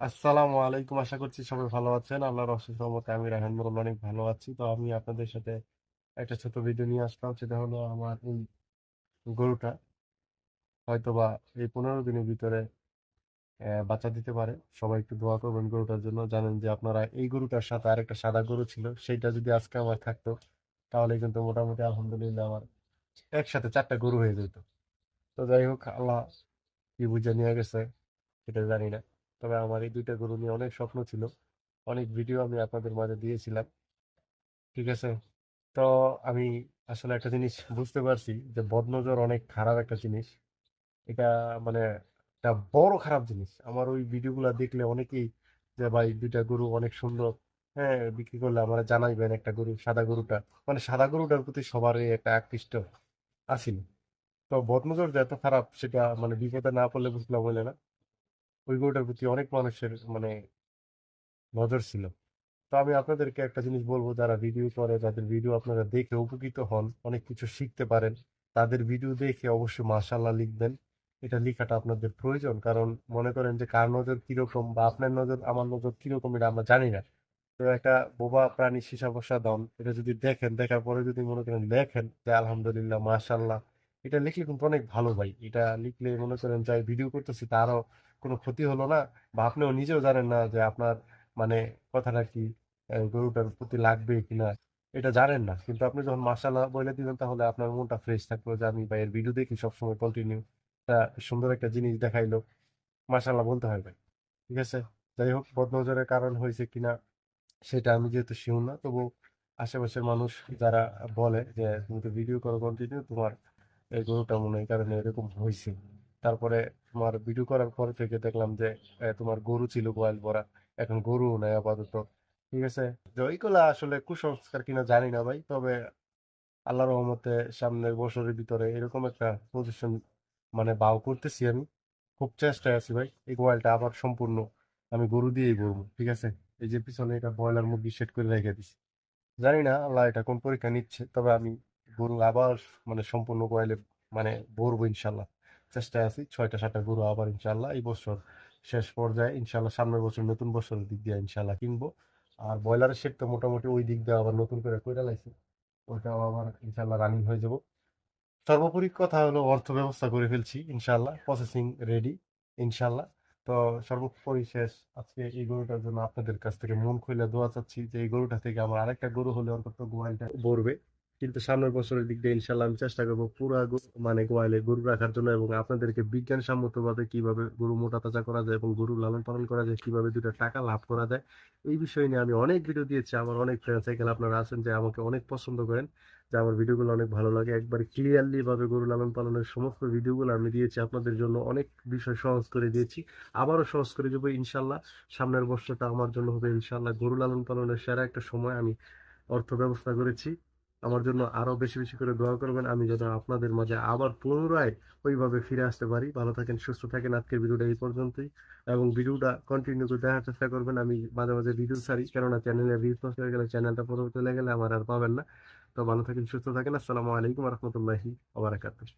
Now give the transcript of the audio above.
আসসালামু আলাইকুম। আশা করছি সবাই ভালো আছেন। আল্লাহর অশেষ রহমতে আমি রায়হান অনেক ভালো আছি। তো আমি আপনাদের সাথে একটা ছোট ভিডিও নিয়ে আসলাম। সেটা হলো আমার এই গরুটা। হয়তোবা এই পনেরো দিনের ভিতরে বাচ্চা দিতে পারে। সবাই একটু দোয়া করবেন গরুটার জন্য। জানেন যে আপনারা এই গরুটার সাথে আরেকটা সাদা গরু ছিল। সেইটা যদি আজকে আমার থাকতো, তাহলে কিন্তু মোটামুটি আলহামদুলিল্লাহ আমার একসাথে চারটা গরু হয়ে যেত। তো যাই হোক, আল্লাহ কি বুঝে নিয়ে গেছে, সেটা জানি না। তবে আমার এই দুইটা গরু নিয়ে অনেক স্বপ্ন ছিল। অনেক ভিডিও আমি আপনাদের মাঝে দিয়েছিলাম। ঠিক আছে? তো আমি আসলে একটা জিনিস বুঝতে পারছি যে বদনজর অনেক খারাপ একটা জিনিস। এটা মানে একটা বড় খারাপ জিনিস। আমার ওই ভিডিওগুলো দেখলে অনেকেই যে, ভাই, দুইটা গরু অনেক সুন্দর। হ্যাঁ বিক্রি করলে আমার জানাইবেন একটা গরু, সাদা গরুটা। মানে সাদা গরুটার প্রতি সবারই একটা আকৃষ্ট আছিল তো বদনজর যে এত খারাপ, সেটা মানে বিপদে না পড়লে বুঝলাম বলে না। ওই গরুটার প্রতি অনেক মানুষের মানে নজর ছিল। তো আমি আপনাদেরকে একটা জিনিস বলব, যারা ভিডিও করে, যাদের ভিডিও আপনারা দেখে উপকৃত হন, অনেক কিছু শিখতে পারেন, তাদের ভিডিও দেখে অবশ্যই মাশাল্লাহ লিখবেন। এটা লেখাটা আপনাদের প্রয়োজন, কারণ মনে করেন যে কার নজর কীরকম বা আপনার নজর, আমার নজর কীরকম এটা আমরা জানি না। তো একটা বোবা প্রাণী সীসা বসা এটা যদি দেখেন, দেখার পরে যদি মনে করেন লেখেন যে আলহামদুলিল্লাহ মাশাল্লাহ এটা লিখলে কিন্তু অনেক ভালো ভাই। এটা লিখলে মনে করেন যাই ভিডিও করতেছি, তারও কোনো ক্ষতি হলো না বা আপনিও নিজেও জানেন না যে আপনার মানে কথাটা কি গরুটার প্রতি লাগবে কিনা, এটা জানেন না। কিন্তু আপনি যখন মাশাল্লাহ বলে দিবেন, তাহলে আপনার মনটা ফ্রেশ থাকল যে আমি ভাইয়ের ভিডিও দেখি সবসময় কন্টিনিউ তা সুন্দর একটা জিনিস দেখাইলো। মাশাল্লাহ বলতে ভাই ঠিক আছে? যাই হোক, বদনজরের কারণ হয়েছে কিনা, সেটা আমি যেহেতু শিওর না, তবু আশেপাশের মানুষ যারা বলে যে তুমি তো ভিডিও করো কন্টিনিউ তোমার এই গরুটা মনে হয় কারণে এরকম হয়েছে। তারপরে তোমার ভিডিও করার পর থেকে দেখলাম যে তোমার গরু ছিল গোয়াল ভরা। এখন গরু নাই আপাতত। ঠিক আছে? যে ওইগুলা আসলে কুসংস্কার কিনা জানি না ভাই, তবে আল্লাহর রহমতে সামনের বছরের ভিতরে এরকম একটা পজিশন মানে বাও করতেছি আমি। খুব চেষ্টায় আছি ভাই, এই গোয়ালটা আবার সম্পূর্ণ আমি গরু দিয়েই করব ঠিক আছে? এই যে পিছনে এটা ব্রয়লার মুরগি সেট করে রেখে দিছি। জানি না আল্লাহ এটা কোন পরীক্ষা নিচ্ছে, তবে আমি গরু আবার মানে সম্পূর্ণ গোয়ালে মানে ভরবো ইনশাল্লাহ চেষ্টায় আছি, ছয়টা সাতটা গরু আবার ইনশাল্লাহ এই বছর শেষ পর্যায়ে ইনশাল্লাহ সামনের বছর নতুন বছরের দিক দিয়ে ইনশাল্লাহ কিনবো। আর ব্রয়লারের সেট তো মোটামুটি ওই দিক দিয়ে আবার নতুন করে কইরা লাইছি, ওইটাও আবার ইনশাল্লাহ রানিং হয়ে যাব। সর্বোপরি কথা হলো অর্থ ব্যবস্থা করে ফেলছি ইনশাল্লাহ প্রসেসিং রেডি ইনশাল্লাহ। তো সর্বোপরি শেষ আজকে এই গরুটার জন্য আপনাদের কাছ থেকে মন খুলে দোয়া চাচ্ছি যে এই গরুটা থেকে আমার আরেকটা গরু হলে অন্তত গোয়ালটা ভরবে। কিন্তু সামনের বছরের দিক দিয়ে ইনশাল্লাহ আমি চেষ্টা করব পুরা মানে গোয়ালে গরু রাখার জন্য এবং আপনাদেরকে বিজ্ঞানসম্মত ভাবে কীভাবে গরু মোটা তাজা করা যায় এবং গরু লালন পালন করা যায়, কীভাবে দুটো টাকা লাভ করা যায়, এই বিষয় নিয়ে আমি অনেক ভিডিও দিয়েছি। আমার অনেক ফ্রেন্ড সাইকেল আপনারা আছেন যে আমাকে অনেক পছন্দ করেন, যে আমার ভিডিওগুলো অনেক ভালো লাগে। একবার ক্লিয়ারলি ভাবে গরু লালন পালনের সমস্ত ভিডিওগুলো আমি দিয়েছি, আপনাদের জন্য অনেক বিষয় সহজ করে দিয়েছি। আবারও সহজ করে দেবো ইনশাল্লাহ সামনের বছরটা আমার জন্য হবে ইনশাল্লাহ গরু লালন পালনের সেরা একটা সময় আমি অর্থ ব্যবস্থা করেছি। আমার জন্য আরও বেশি বেশি করে দোয়া করবেন। আমি যেন আপনাদের মাঝে আবার পুনরায় ওইভাবে ফিরে আসতে পারি। ভালো থাকেন, সুস্থ থাকেন। আজকের ভিডিওটা এই পর্যন্তই। এবং ভিডিওটা কন্টিনিউ করে দেখার চেষ্টা করবেন। আমি মাঝে মাঝে ভিডিও ছাড়ি। কেননা চ্যানেলে নষ্ট হয়ে গেলে চ্যানেলটা পরবর্তী চলে গেলে আমার আর পাবেন না। তো ভালো থাকেন, সুস্থ থাকেন। আসসালামু আলাইকুম রহমতুল্লাহি ওবারাকাতুহ